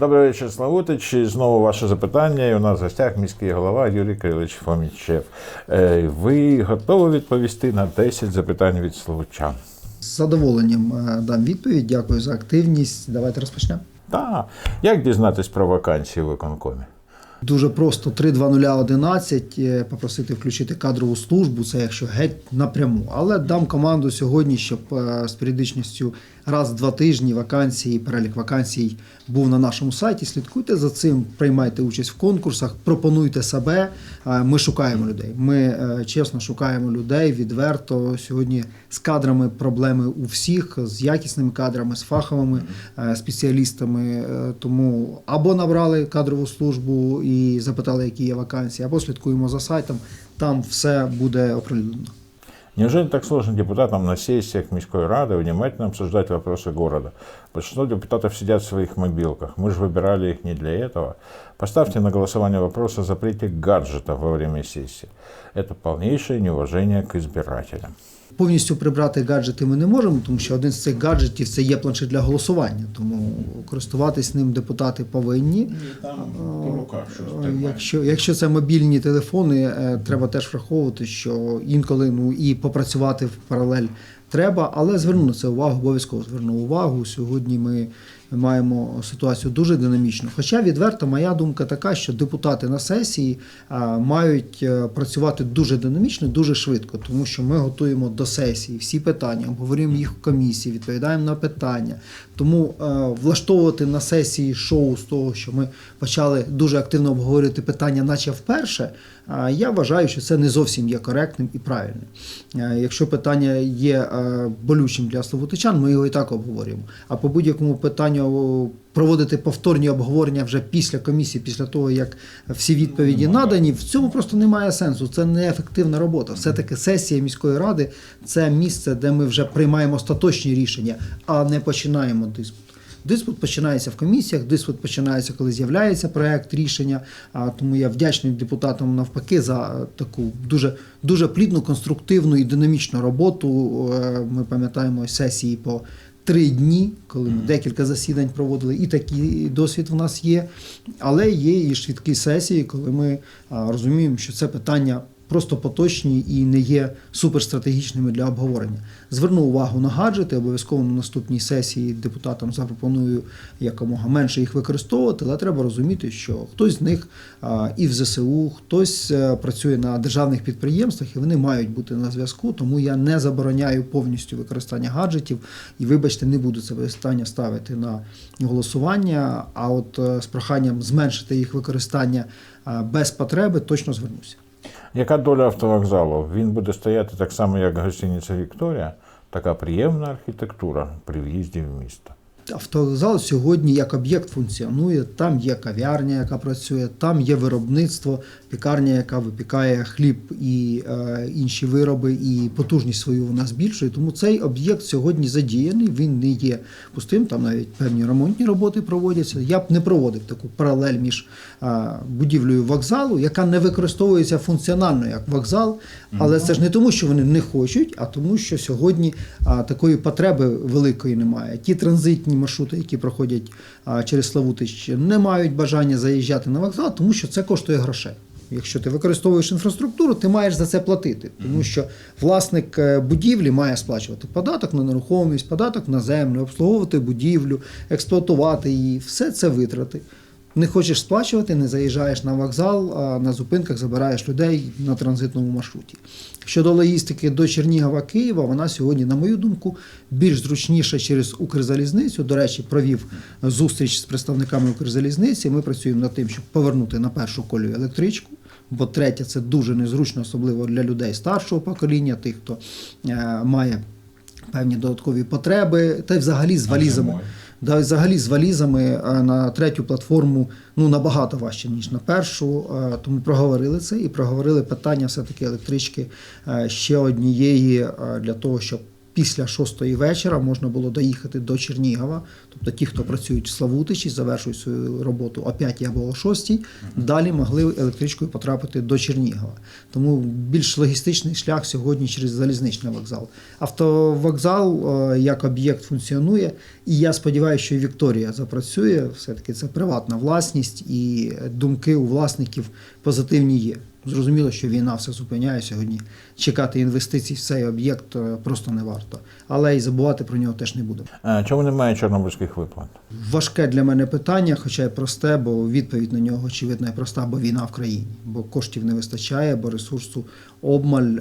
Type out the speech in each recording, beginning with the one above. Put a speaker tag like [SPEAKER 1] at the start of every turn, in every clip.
[SPEAKER 1] Добрий вечір, Славутич. Знову ваше запитання. І у нас в гостях міський голова Юрій Крилич Фомічев. Е, Ви готові відповісти на 10 запитань від славучан?
[SPEAKER 2] З задоволенням е, дам відповідь. Дякую за активність. Давайте розпочнемо.
[SPEAKER 1] Так. Як дізнатись про вакансії в виконкомі?
[SPEAKER 2] Дуже просто 32011 е, попросити включити кадрову службу, це якщо геть напряму. Але дам команду сьогодні, щоб з періодичністю раз в два тижні вакансії, перелік вакансій був на нашому сайті. Слідкуйте за цим, приймайте участь в конкурсах, пропонуйте себе. Е, Ми шукаємо людей. Ми е, чесно шукаємо людей відверто. Сьогодні з кадрами проблеми у всіх, з якісними кадрами, з фаховими е, спеціалістами. Тому або набрали кадрову службу і запитали, які є вакансії, або слідкуємо за сайтом. Там все буде оприлюднено.
[SPEAKER 1] Неужели так сложно депутатам на сессиях Міської Рады внимательно обсуждать вопросы города? Большинство депутатов сидят в своих мобилках. Мы же выбирали их не для этого. Поставьте на голосование вопрос о запрете гаджетов во время сессии. Это полнейшее неуважение к избирателям.
[SPEAKER 2] Повністю прибрати гаджети ми не можемо, тому що один з цих гаджетів це є планшет для голосування. Тому користуватись ним депутати повинні. там Е, Якщо, якщо це мобільні телефони, е, треба теж враховувати, що інколи ну і попрацювати в паралель треба, але зверну на це увагу, обов'язково зверну увагу. Сьогодні ми маємо ситуацію дуже динамічну. Хоча відверто моя думка така, що депутати на сесії мають е, працювати дуже динамічно, дуже швидко, тому що ми готуємо до сесії всі питання, обговорюємо їх в комісії, відповідаємо на питання. Тому е, влаштовувати на сесії шоу з того, що ми почали дуже активно обговорювати питання, наче вперше. Я вважаю, що це не зовсім є коректним і правильним. Якщо питання є болючим для словотичан, ми його і так обговорюємо. А по будь-якому питанню проводити повторні обговорення вже після комісії, після того як всі відповіді надані, в цьому просто немає сенсу. Це неефективна робота. Все-таки сесія міської ради це місце, де ми вже приймаємо остаточні рішення, а не починаємо диспут. Диспут починається в комісіях, диспут починається, коли з'являється проект рішення. А тому я вдячний депутатам навпаки за таку дуже дуже плідну, конструктивну і динамічну роботу. Е, Ми пам'ятаємо сесії по три дні, коли ми декілька засідань проводили, і такий досвід в нас є. Але є і швидкі сесії, коли ми розуміємо, що це питання просто поточні і не є суперстратегічними для обговорення. Зверну увагу на гаджети, обов'язково на наступній сесії депутатам запропоную якомога менше їх використовувати, але треба розуміти, що хтось з них і в ЗСУ, хтось е, працює на державних підприємствах, і вони мають бути на зв'язку. Тому я не забороняю повністю використання гаджетів. І, вибачте, не буду це питання ставити на голосування. А от е, з проханням зменшити їх використання без потреби точно звернуся.
[SPEAKER 1] Яка доля автовокзалу? Він буде стояти так само, як гостиниця Вікторія, така приємна архітектура при в'їзді в місто.
[SPEAKER 2] Автовокзал сьогодні як об'єкт функціонує. Там є кав'ярня, яка працює, там є виробництво, пікарня, яка випікає хліб і е, інші вироби, і потужність свою вона збільшує. Тому цей об'єкт сьогодні задіяний. Він не є пустим. Там навіть певні ремонтні роботи проводяться. Я б не проводив таку паралель між е, будівлею вокзалу, яка не використовується функціонально як вокзал, але це ж не тому, що вони не хочуть, а тому, що сьогодні а, такої потреби великої немає. Ті транзитні маршрути, які проходять а, через Славутич, не мають бажання заїжджати на вокзал, тому що це коштує грошей. Якщо ти використовуєш інфраструктуру, ти маєш за це платити, тому що власник е, будівлі має сплачувати податок на нерухомість, податок на землю, обслуговувати будівлю, експлуатувати її. Все це витрати. Не хочеш сплачувати, не заїжджаєш на вокзал, а на зупинках забираєш людей на транзитному маршруті. Щодо логістики до Чернігова Києва, вона сьогодні, на мою думку, більш зручніша через Укрзалізницю. До речі, провів зустріч з представниками Укрзалізниці. Ми працюємо над тим, щоб повернути на першу колію електричку. Бо третя це дуже незручно, особливо для людей старшого покоління, тих, хто е, має певні додаткові потреби, та й взагалі з валізами. Да, взагалі з валізами е, на третю платформу ну набагато важче ніж на першу. е, Тому проговорили це і проговорили питання все таки електрички е, ще однієї для того, щоб після шостої вечора можна було доїхати до Чернігова. Тобто ті, хто працюють в Славутичі, завершують свою роботу о 5 або о 6, далі могли електричкою потрапити до Чернігова. Тому більш логістичний шлях сьогодні через залізничний вокзал. Автовокзал е, як об'єкт функціонує, і я сподіваюся, що і Вікторія запрацює. Все-таки це приватна власність, і думки у власників позитивні є. Зрозуміло, що війна все зупиняє сьогодні. Чекати інвестицій в цей об'єкт е, просто не варто. Але і забувати про нього теж не будемо.
[SPEAKER 1] Е, Чому немає чорнобильських виплат?
[SPEAKER 2] Важке для мене питання, хоча й просте, бо відповідь на нього очевидно і проста, бо війна в країні, бо коштів не вистачає, бо ресурсу обмаль.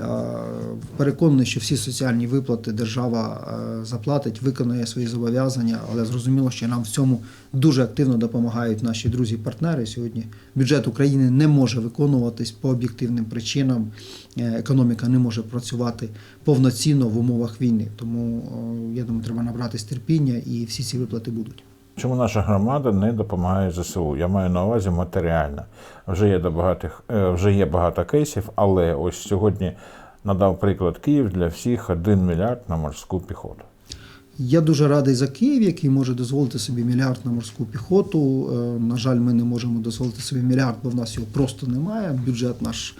[SPEAKER 2] Переконаний, що всі соціальні виплати держава е, заплатить, виконує свої зобов'язання, але зрозуміло, що нам в цьому дуже активно допомагають наші друзі-партнери. Сьогодні бюджет України не може виконуватись по об'єктивним причинам. Е, Економіка не може працювати повноцінно в умовах війни. Тому е, я думаю, треба набратись терпіння і всі ці виплати будуть.
[SPEAKER 1] Чому наша громада не допомагає ЗСУ? Я маю на увазі матеріально. Вже є до багатих, е, вже є багато кейсів, але ось сьогодні надав приклад Київ для всіх 1 мільярд на морську піхоту.
[SPEAKER 2] Я дуже радий за Київ, який може дозволити собі мільярд на морську піхоту. Е, На жаль, ми не можемо дозволити собі мільярд, бо в нас його просто немає. Бюджет наш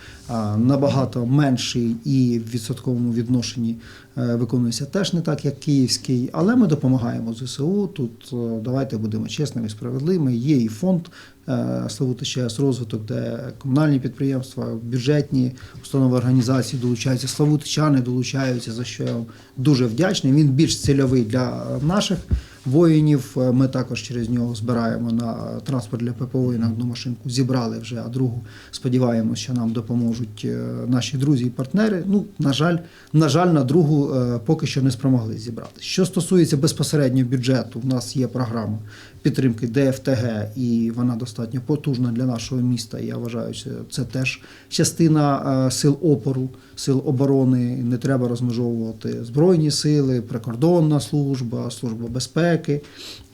[SPEAKER 2] набагато менший і в відсотковому відношенні е, виконується теж не так, як київський. Але ми допомагаємо ЗСУ. Тут е, давайте будемо чесними і справедливими. Є і фонд е, ЧС розвиток, де комунальні підприємства, бюджетні установи організації долучаються, славутичани долучаються, за що я вам дуже вдячний. Він більш цільовий для наших воїнів. Е, Ми також через нього збираємо на транспорт для ППО і на одну машинку. Зібрали вже, а другу сподіваємося, що нам допоможуть е, наші друзі і партнери. Ну, на жаль, на жаль, на другу поки що не спромогли зібрати. Що стосується безпосередньо бюджету, у нас є програма підтримки ДФТГ, і вона достатньо потужна для нашого міста. Я вважаю, що це теж частина е, сил опору, сил оборони. Не треба розмежовувати збройні сили, прикордонна служба, служба безпеки.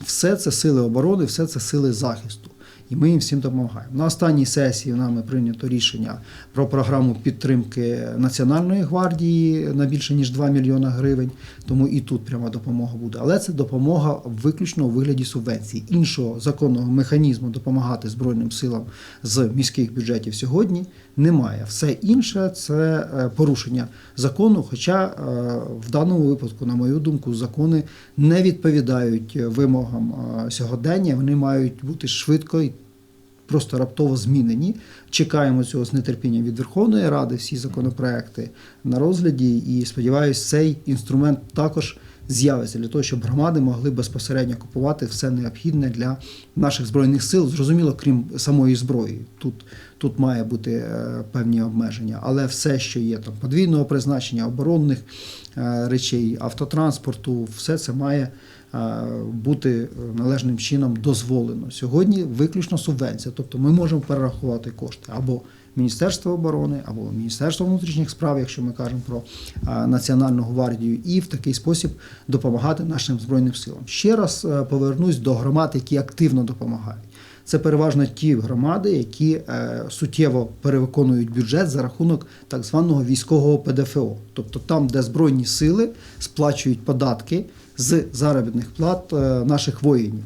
[SPEAKER 2] Все це сили оборони, все це сили захисту. І ми їм всім допомагаємо. На останній сесії нами прийнято рішення про програму підтримки Національної гвардії на більше ніж 2 мільйона гривень. Тому і тут пряма допомога буде. Але це допомога виключно у вигляді субвенцій. Іншого законного механізму допомагати Збройним силам з міських бюджетів сьогодні немає. Все інше це е, порушення закону. Хоча е, в даному випадку, на мою думку, закони не відповідають вимогам е, сьогодення. Вони мають бути швидко і просто раптово змінені. Чекаємо цього з нетерпінням від Верховної Ради, всі законопроекти на розгляді, і сподіваюся, цей інструмент також з'явиться для того, щоб громади могли безпосередньо купувати все необхідне для наших збройних сил. Зрозуміло, крім самої зброї. Тут, тут має бути е, певні обмеження, але все, що є там подвійного призначення, оборонних е, речей, автотранспорту, все це має бути належним чином дозволено. Сьогодні виключно субвенція, тобто ми можемо перерахувати кошти або Міністерство оборони, або Міністерство внутрішніх справ, якщо ми кажемо про е, Національну гвардію, і в такий спосіб допомагати нашим збройним силам. Ще раз е, повернусь до громад, які активно допомагають. Це переважно ті громади, які е, суттєво перевиконують бюджет за рахунок так званого військового ПДФО, тобто там, де збройні сили сплачують податки з заробітних плат е, наших воїнів.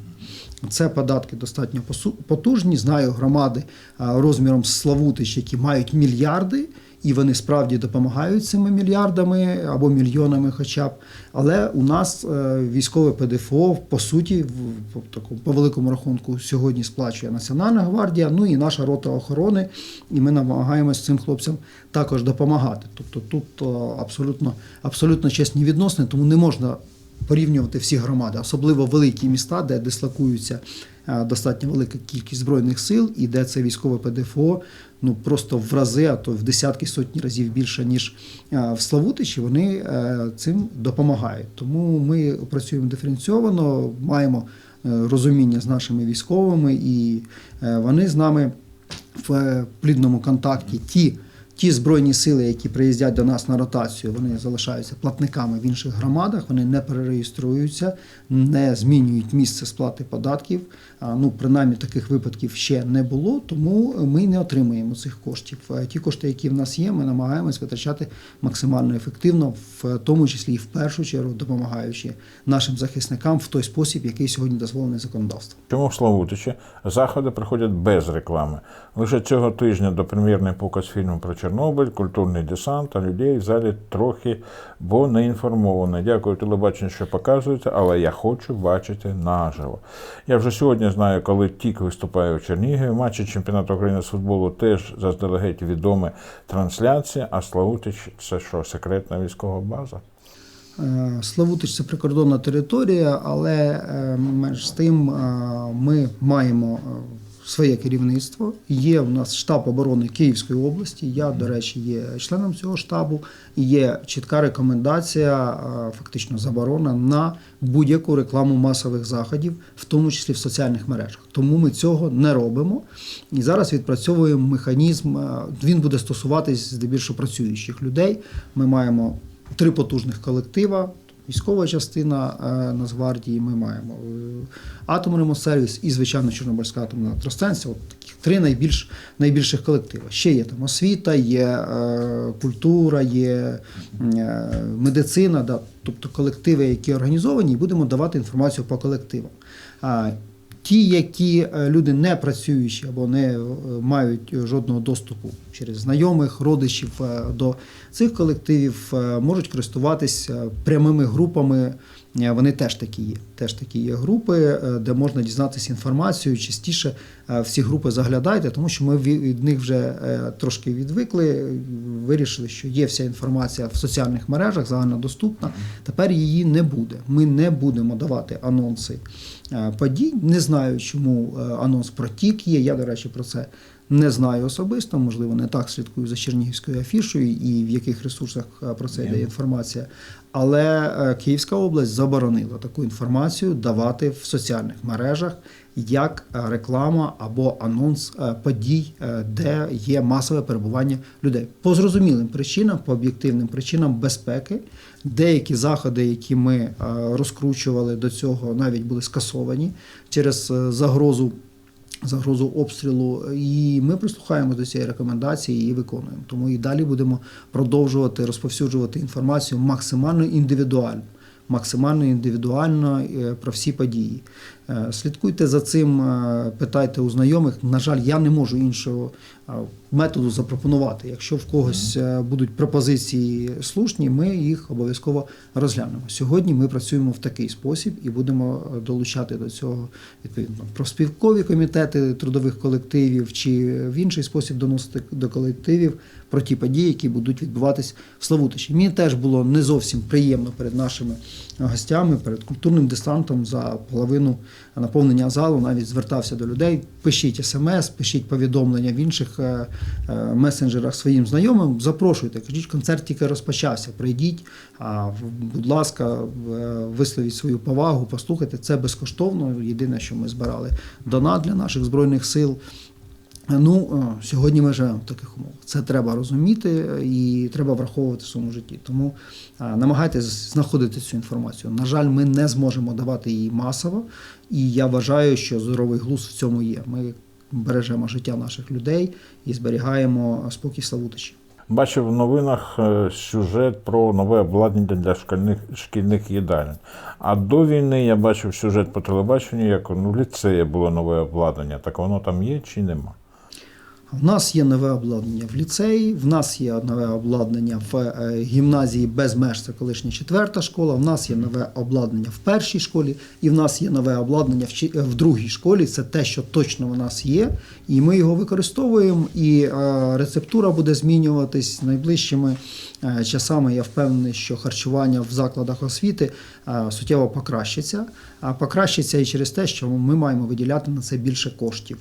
[SPEAKER 2] Це податки достатньо потужні. Знаю громади розміром Славутич, які мають мільярди, і вони справді допомагають цими мільярдами або мільйонами, хоча б. Але у нас е, військове ПДФО по суті, в такому по великому рахунку сьогодні сплачує Національна гвардія, ну і наша рота охорони. І ми намагаємося цим хлопцям також допомагати. Тобто тут абсолютно, абсолютно чесні відносини, тому не можна порівнювати всі громади, особливо великі міста, де дислокуються е, достатньо велика кількість збройних сил, і де це військове ПДФО ну просто в рази, а то в десятки сотні разів більше ніж е, в Славутичі. Вони е, цим допомагають. Тому ми працюємо диференційовано, маємо розуміння з нашими військовими, і вони з нами в плідному контакті. Ті ті збройні сили, які приїздять до нас на ротацію, вони залишаються платниками в інших громадах, вони не перереєструються, не змінюють місце сплати податків. Ну, принаймні таких випадків ще не було, тому ми не отримуємо цих коштів. Е, Ті кошти, які в нас є, ми намагаємось витрачати максимально ефективно, в тому числі і в першу чергу допомагаючи нашим захисникам в той спосіб, який сьогодні дозволений законодавством.
[SPEAKER 1] Чому в Славутичі заходи проходять без реклами? Лише цього тижня до прем'єрний показ фільму про Чорнобиль, культурний десант, а людей в залі трохи, бо не інформовано. Дякую телебаченню, що показуєте, але я хочу бачити наживо. Я вже сьогодні знаю, коли тік виступає у Чернігові. Матчі чемпіонату України з футболу теж заздалегідь відомі трансляції, а Славутич це що, секретна військова база?
[SPEAKER 2] Е, Славутич це прикордонна територія, але е, з тим е, ми маємо е, своє керівництво. Є в нас штаб оборони Київської області. Я, до речі, є членом цього штабу. І є чітка рекомендація, фактично заборона на будь-яку рекламу масових заходів, в тому числі в соціальних мережах. Тому ми цього не робимо. І зараз відпрацьовуємо механізм. Він буде стосуватись здебільшого працюючих людей. Ми маємо три потужних колектива. Військова частина е, Нацгвардії, ми маємо е, атомний сервіс і, звичайно, Чорнобильська атомна електростанція. От таких три найбільш, найбільших колектива. Ще є там освіта, є е, культура, є медицина, да, тобто колективи, які організовані, і будемо давати інформацію по колективам. Ті, які е, люди не працюючі або не е, мають жодного доступу через знайомих, родичів е, до цих колективів, е, можуть користуватись е, прямими групами. Е, Вони теж такі є. Теж такі є групи, е, де можна дізнатися інформацію. Частіше е, в ці групи заглядайте, тому що ми від них вже трошки відвикли. Вирішили, що є вся інформація в соціальних мережах, загальнодоступна. Тепер її не буде. Ми не будемо давати анонси подій. Не знаю, чому анонс про тік є. Я, до речі, про це не знаю особисто. Можливо, не так слідкую за Чернігівською афішою і в яких ресурсах е, про це йде інформація. Але е, Київська область заборонила таку інформацію давати в соціальних мережах як е, реклама або анонс подій, де є масове перебування людей. По зрозумілим причинам, по об'єктивним причинам безпеки, деякі заходи, які ми розкручували до цього, навіть були скасовані через загрозу. Загрозу обстрілу, і ми прислухаємо до цієї рекомендації і виконуємо. Тому і далі будемо продовжувати розповсюджувати інформацію максимально індивідуально, максимально індивідуально е, про всі події. Е, Слідкуйте за цим, е, питайте у знайомих. На жаль, я не можу іншого методу запропонувати. Якщо в когось будуть пропозиції слушні, ми їх обов'язково розглянемо. Сьогодні ми працюємо в такий спосіб і будемо долучати до цього відповідно профспілкові комітети трудових колективів чи в інший спосіб доносити до колективів про ті події, які будуть відбуватись в Славутичі. Мені теж було не зовсім приємно перед нашими гостями, перед культурним десантом за половину наповнення залу. Навіть звертався до людей. Пишіть смс, пишіть повідомлення в інших е, е, месенджерах своїм знайомим. Запрошуйте, кажіть, концерт тільки розпочався. Прийдіть, будь ласка, е, висловіть свою повагу, послухайте. Це безкоштовно. Єдине, що ми збирали донат для наших збройних сил. Ну, е, сьогодні ми живемо в таких умовах. Це треба розуміти е, і треба враховувати в своєму житті. Тому е, намагайтесь знаходити цю інформацію. На жаль, ми не зможемо давати її масово, і я вважаю, що здоровий глузд в цьому є. Ми бережемо життя наших людей і зберігаємо спокій Славутичі.
[SPEAKER 1] Бачив в новинах сюжет про нове обладнання для шкільних, шкільних їдалень. А до війни я бачив сюжет по телебаченню, як ну, в ліцеї було нове обладнання. Так воно там є чи нема?
[SPEAKER 2] В нас є нове обладнання в ліцеї, в нас є нове обладнання в е, гімназії без меж, це колишня четверта школа. В нас є нове обладнання в першій школі, і в нас є нове обладнання в, е, другій школі. Це те, що точно в нас є, і ми його використовуємо. І е, рецептура буде змінюватись найближчими часами. Я впевнений, що харчування в закладах освіти е, суттєво покращиться. А покращиться і через те, що ми маємо виділяти на це більше коштів.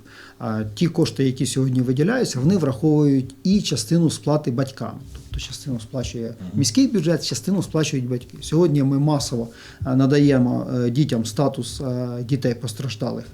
[SPEAKER 2] Ті кошти, які сьогодні виділяються, вони враховують і частину сплати батькам. Тобто частину сплачує міський бюджет, частину сплачують батьки. Сьогодні ми масово е, надаємо е, дітям статус е, дітей постраждалих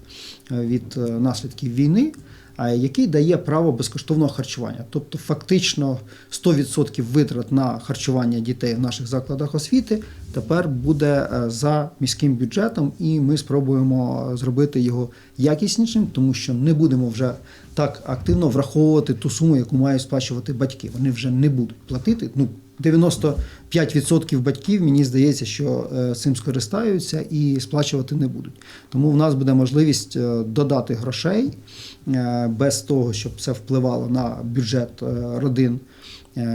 [SPEAKER 2] е, від е, наслідків війни. Який дає право безкоштовного харчування. Тобто, фактично 100% витрат на харчування дітей в наших закладах освіти тепер буде е, за міським бюджетом, і ми спробуємо зробити його якіснішим, тому що не будемо вже так активно враховувати ту суму, яку мають сплачувати батьки. Вони вже не будуть платити. Ну 95% батьків, мені здається, що е, цим скористаються і сплачувати не будуть. Тому в нас буде можливість е, додати грошей е, без того, щоб це впливало на бюджет родин.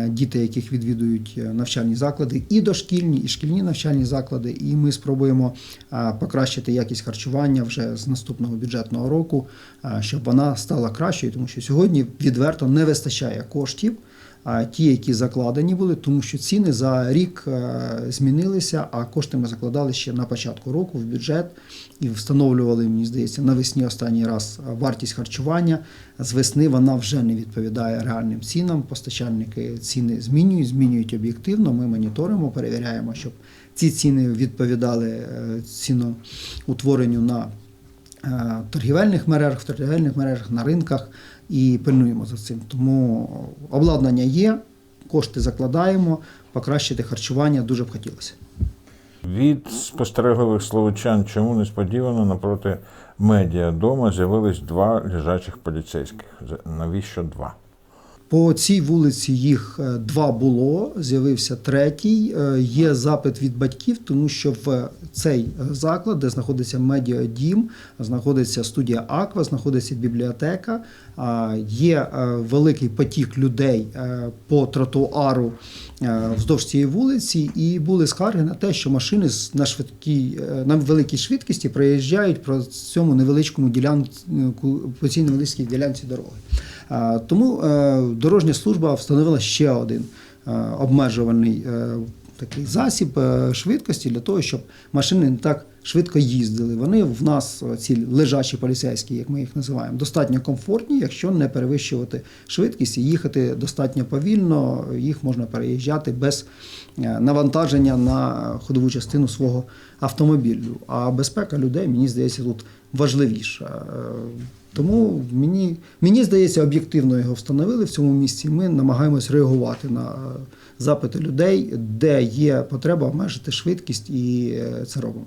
[SPEAKER 2] Діти, яких відвідують навчальні заклади, і дошкільні, і шкільні навчальні заклади, і ми спробуємо покращити якість харчування вже з наступного бюджетного року, щоб вона стала кращою, тому що сьогодні відверто не вистачає коштів ті, які закладені були, тому що ціни за рік е, змінилися, а кошти ми закладали ще на початку року в бюджет і встановлювали, мені здається, навесні останній раз вартість харчування. З весни вона вже не відповідає реальним цінам. Постачальники ціни змінюють, змінюють об'єктивно. Ми моніторимо, перевіряємо, щоб ці ціни відповідали е, ціноутворенню на е, торгівельних мережах, в торгівельних мережах на ринках і пильнуємо за цим. Тому обладнання є, кошти закладаємо, покращити харчування дуже б хотілося.
[SPEAKER 1] Від спостерегливих словичан, чому несподівано напроти медіа дома з'явились два лежачих поліцейських. Навіщо два?
[SPEAKER 2] По цій вулиці їх е, два було, з'явився третій. Е, Є запит від батьків, тому що в цей заклад, де знаходиться медіадім, знаходиться студія Аква, знаходиться бібліотека. Є е, великий потік людей по тротуару вздовж цієї вулиці, і були скарги на те, що машини на швидкій на великій швидкості проїжджають по цьому невеличкому ділянку по цій невеличкій ділянці дороги. Тому е, дорожня служба встановила ще один е, обмежувальний е, такий засіб швидкості для того, щоб машини не так швидко їздили. Вони в нас, ці лежачі поліцейські, як ми їх називаємо, достатньо комфортні, якщо не перевищувати швидкість і їхати достатньо повільно, їх можна переїжджати без навантаження на ходову частину свого автомобілю. А безпека людей, мені здається, тут важливіша. Тому мені, мені здається, об'єктивно його встановили в цьому місці. Ми намагаємось реагувати на е, запити людей, де є потреба обмежити швидкість, і е, це робимо.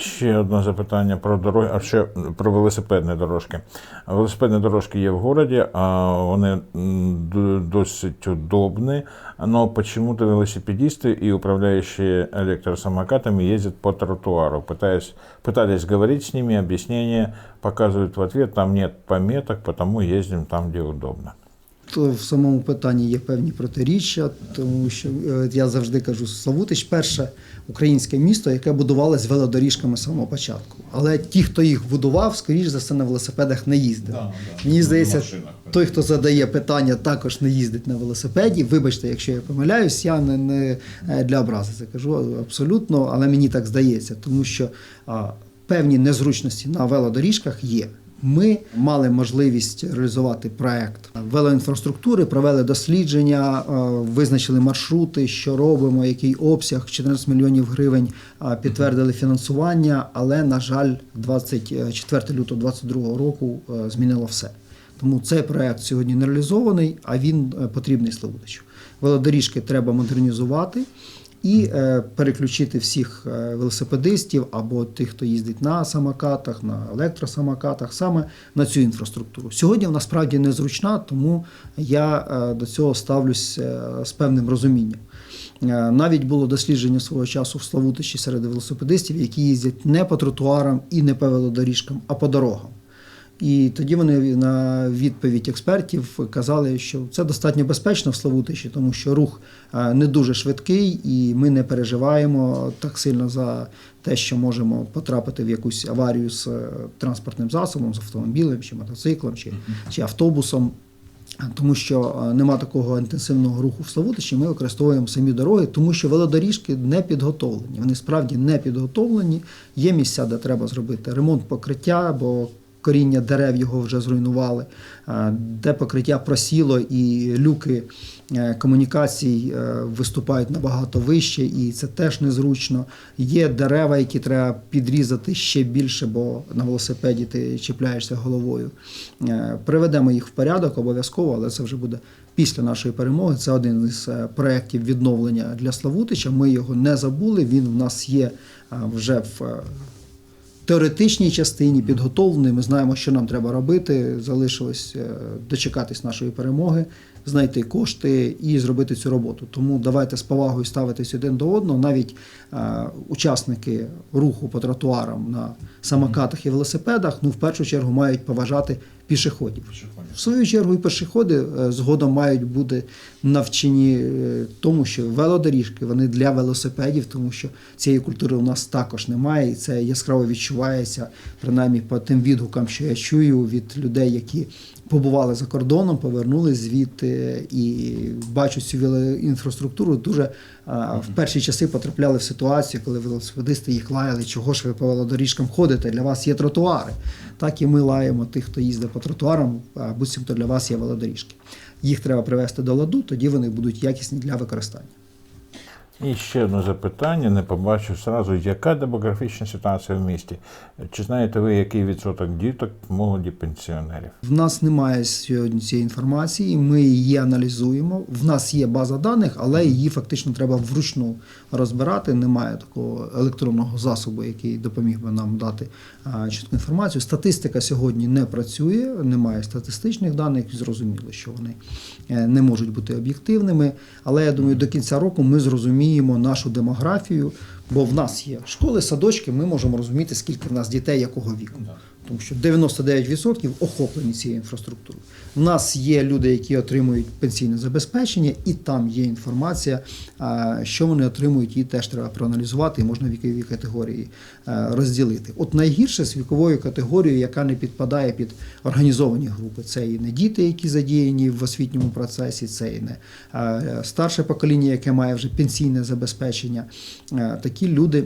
[SPEAKER 1] Ще одне запитання про дороги, а ще про велосипедні дорожки. Велосипедні дорожки є в городі, а вони м, д- досить удобні. Но почему-то велосипедисты и управляющие электросамокатами ездят по тротуару. Пытаясь, пытались говорить с ними, объяснения показывают в ответ, там нет пометок, потому ездим там, где удобно.
[SPEAKER 2] То в самому питанні є певні протиріччя, тому що е, я завжди кажу, Славутич перше українське місто, яке будувалось велодоріжками з самого початку. Але ті, хто їх будував, скоріш за все на велосипедах не їздив.
[SPEAKER 1] Да, да.
[SPEAKER 2] Мені здається, той, хто задає питання, також не їздить на велосипеді. Вибачте, якщо я помиляюсь, я не, не е, для образи це кажу абсолютно, але мені так здається, тому що а, певні незручності на велодоріжках є. Ми мали можливість реалізувати проект велоінфраструктури, провели дослідження, е, визначили маршрути, що робимо, який обсяг 14 мільйонів гривень е, підтвердили фінансування. Але на жаль, 24 лютого 2022 року е, змінило все. Тому цей проект сьогодні не реалізований, а він потрібний Славутичу. Велодоріжки треба модернізувати і е, переключити всіх е, велосипедистів або тих, хто їздить на самокатах, на електросамокатах, саме на цю інфраструктуру. Сьогодні вона справді незручна, тому я е, до цього ставлюсь з певним розумінням. Навіть було дослідження свого часу в Славутичі серед велосипедистів, які їздять не по тротуарам і не по велодоріжкам, а по дорогам. І тоді вони на відповідь експертів казали, що це достатньо безпечно в Славутичі, тому що рух е, не дуже швидкий, і ми не переживаємо так сильно за те, що можемо потрапити в якусь аварію з е, транспортним засобом, з автомобілем, чи мотоциклом, чи, чи автобусом. Тому що е, нема такого інтенсивного руху в Славутичі, ми використовуємо самі дороги, тому що велодоріжки не підготовлені. Вони справді не підготовлені. Є місця, де треба зробити ремонт покриття, бо коріння дерев його вже зруйнували, е, де покриття просіло і люки е, комунікацій е, виступають набагато вище, і це теж незручно. Є дерева, які треба підрізати ще більше, бо на велосипеді ти чіпляєшся головою. Приведемо їх в порядок обов'язково, але це вже буде після нашої перемоги. Це один із проєктів відновлення для Славутича. Ми його не забули. Він в нас є вже в теоретичній частині підготовлений. Ми знаємо, що нам треба робити. Залишилось е, дочекатись нашої перемоги, знайти кошти і зробити цю роботу. Тому давайте з повагою ставитись один до одного. Навіть е, учасники руху по тротуарам на самокатах і велосипедах, ну в першу чергу мають поважати пішоходів. В свою чергу і пішоходи е, згодом мають бути навчені е, тому, що велодоріжки вони для велосипедів, тому що цієї культури у нас також немає, і це яскраво відчувається, принаймні по тим відгукам, що я чую від людей, які побували за кордоном, повернулись звідти і бачу цю велоінфраструктуру. Дуже а, в перші часи потрапляли в ситуацію, коли велосипедисти їх лаяли, чого ж ви по велодоріжкам ходите? Для вас є тротуари. Так і ми лаємо тих, хто їздить по тротуарам, а буцімто для вас є велодоріжки. Їх треба привести до ладу, тоді вони будуть якісні для використання.
[SPEAKER 1] І ще одне запитання, не побачив зразу, яка демографічна ситуація в місті? Чи знаєте ви, який відсоток діток, молоді, пенсіонерів?
[SPEAKER 2] В нас немає сьогодні цієї інформації, ми її аналізуємо. В нас є база даних, але її фактично треба вручну розбирати. Немає такого електронного засобу, який допоміг би нам дати чітку інформацію. Статистика сьогодні не працює, немає статистичних даних. Зрозуміло, що вони е, не можуть бути об'єктивними. Але я думаю, до кінця року ми зрозуміємо нашу демографію, бо в нас є школи, садочки. Ми можемо розуміти, скільки в нас дітей якого віку тому що 99% охоплені цією інфраструктурою. У нас є люди, які отримують пенсійне забезпечення, і там є інформація, що вони отримують, її теж треба проаналізувати, і можна вікові категорії е, розділити. От найгірше з віковою категорією, яка не підпадає під організовані групи. Це і не діти, які задіяні в освітньому процесі, це і не е, старше покоління, яке має вже пенсійне забезпечення. Е, Такі люди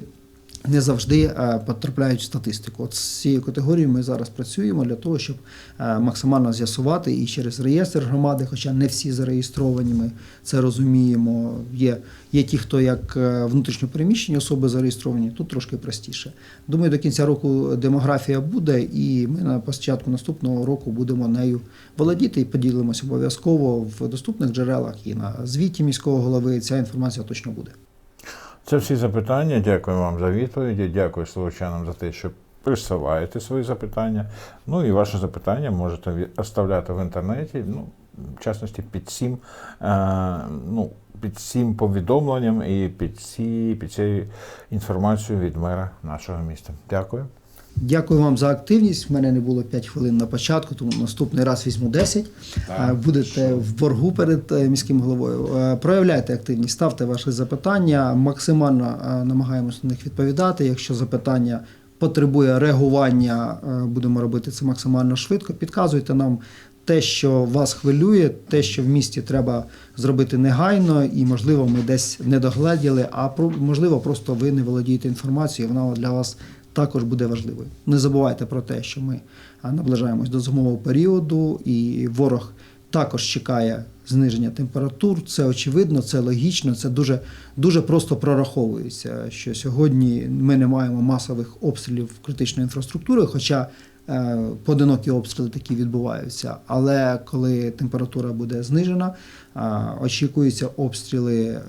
[SPEAKER 2] не завжди е, потрапляють в статистику. От з цією категорією ми зараз працюємо для того, щоб е, максимально з'ясувати і через реєстр громади, хоча не всі зареєстровані, ми це розуміємо. Є, є ті, хто як е, внутрішньопереміщені особи зареєстровані, тут трошки простіше. Думаю, до кінця року демографія буде, і ми на початку наступного року будемо нею володіти і поділимося обов'язково в доступних джерелах і на звіті міського голови. Ця інформація точно буде.
[SPEAKER 1] Це всі запитання. Дякую вам за відповіді. Дякую словачанам за те, що присилаєте свої запитання. Ну і ваші запитання можете оставляти в інтернеті. Ну, в частності під цим, е, ну, під цим повідомленням і під, ці, під цією інформацією від мера нашого міста. Дякую.
[SPEAKER 2] Дякую вам за активність. В мене не було 5 хвилин на початку, тому наступний раз візьму 10.
[SPEAKER 1] Так,
[SPEAKER 2] Е, Будете в боргу перед е, міським головою. Е, Проявляйте активність, ставте ваші запитання. Максимально намагаємося на них відповідати. Якщо запитання потребує реагування, будемо робити це максимально швидко. Підказуйте нам. Те, що вас хвилює, те, що в місті треба зробити негайно, і можливо, ми десь не догледіли, а можливо, просто ви не володієте інформацією, вона для вас також буде важливою. Не забувайте про те, що ми наближаємось до зимового періоду, і ворог також чекає зниження температур. Це очевидно, це логічно, це дуже, дуже просто прораховується, що сьогодні ми не маємо масових обстрілів критичної інфраструктури, хоча е, поодинокі обстріли такі відбуваються. Але коли температура буде знижена, а, очікуються обстріли е,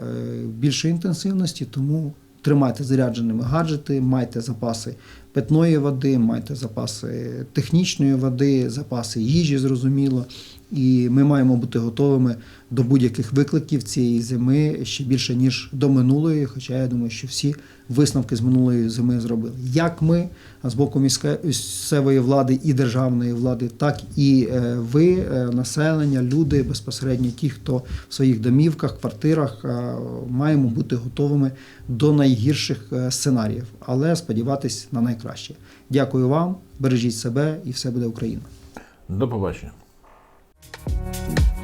[SPEAKER 2] більшої інтенсивності, тому тримайте зарядженими гаджети, майте запаси питної води, майте запаси технічної води, запаси їжі, зрозуміло. І ми маємо бути готовими до будь-яких викликів цієї зими ще більше ніж до минулої. Хоча я думаю, що всі висновки з минулої зими зробили. Як ми з боку місцевої влади і державної влади, так і е, ви, е, населення, люди безпосередньо ті, хто в своїх домівках, квартирах, е, маємо бути готовими до найгірших сценаріїв, але сподіватись на найкраще. Дякую вам, бережіть себе і все буде Україна.
[SPEAKER 1] До побачення. Thank you